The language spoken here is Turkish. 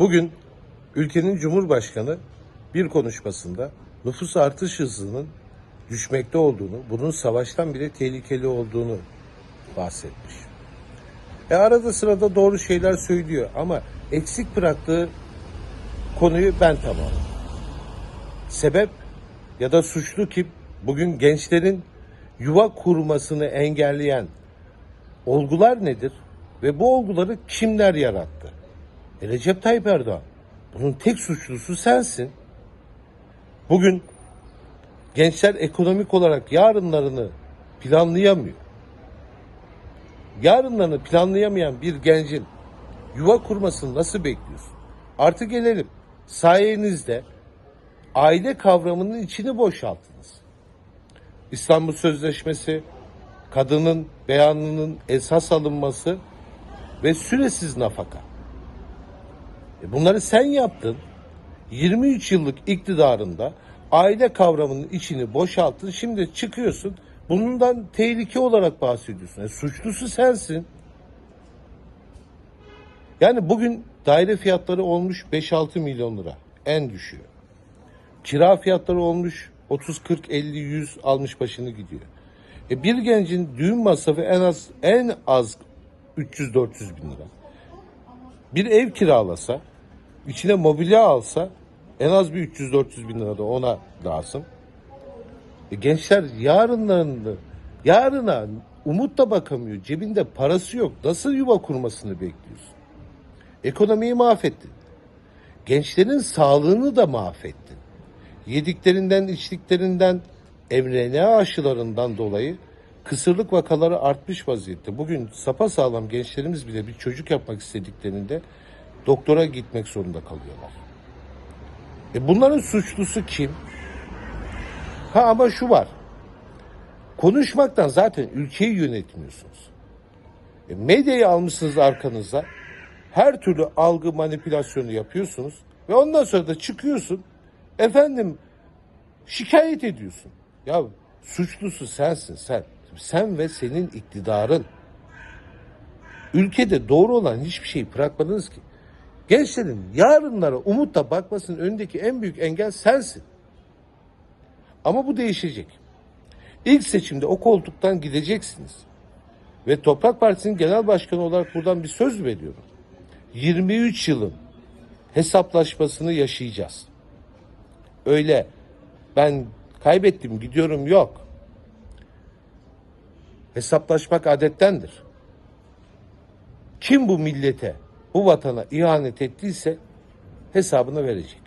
Bugün ülkenin Cumhurbaşkanı bir konuşmasında nüfus artış hızının düşmekte olduğunu, bunun savaştan bile tehlikeli olduğunu bahsetmiş. E arada sırada doğru şeyler söylüyor ama eksik bıraktığı konuyu ben tamamladım. Sebep ya da suçlu kim? Bugün gençlerin yuva kurmasını engelleyen olgular nedir? Ve bu olguları kimler yarattı? E Recep Tayyip Erdoğan. Bunun tek suçlusu sensin. Bugün gençler ekonomik olarak yarınlarını planlayamıyor. Yarınlarını planlayamayan bir gencin yuva kurmasını nasıl bekliyorsun? Artı gelelim. Sayenizde aile kavramının içini boşalttınız. İstanbul Sözleşmesi, kadının beyanının esas alınması ve süresiz nafaka. E bunları sen yaptın. 23 yıllık iktidarında aile kavramının içini boşalttın. Şimdi çıkıyorsun. Bundan tehlike olarak bahsediyorsun. E suçlusu sensin. Yani bugün daire fiyatları olmuş 5-6 milyon lira. En düşüğü. Kira fiyatları olmuş 30 40 50 100 almış başını gidiyor. E bir gencin düğün masrafı en az en az 300 400 bin lira. Bir ev kiralasa, içine mobilya alsa en az bir 300 400 bin lira da ona lazım. E gençler yarınlarını yarına umutla bakamıyor. Cebinde parası yok. Nasıl yuva kurmasını bekliyorsun? Ekonomiyi mahvettin. Gençlerin sağlığını da mahvettin. Yediklerinden, içtiklerinden, mRNA aşılarından dolayı kısırlık vakaları artmış vaziyette. Bugün sapasağlam gençlerimiz bile bir çocuk yapmak istediklerinde doktora gitmek zorunda kalıyorlar. E bunların suçlusu kim? Ha ama şu var. Konuşmaktan zaten ülkeyi yönetmiyorsunuz. E medyayı almışsınız arkanıza. Her türlü algı manipülasyonu yapıyorsunuz. Ve ondan sonra da çıkıyorsun. Efendim şikayet ediyorsun. Ya suçlusu sensin sen. Sen ve senin iktidarın. Ülkede doğru olan hiçbir şeyi bırakmadınız ki. Gençlerin yarınlara umutla bakmasının önündeki en büyük engel sensin. Ama bu değişecek. İlk seçimde o koltuktan gideceksiniz. Ve Toprak Partisi'nin genel başkanı olarak buradan bir söz veriyorum. 23 yılın hesaplaşmasını yaşayacağız. Öyle ben kaybettim gidiyorum yok. Hesaplaşmak adettendir. Kim bu millete, bu vatana ihanet ettiyse hesabını verecek.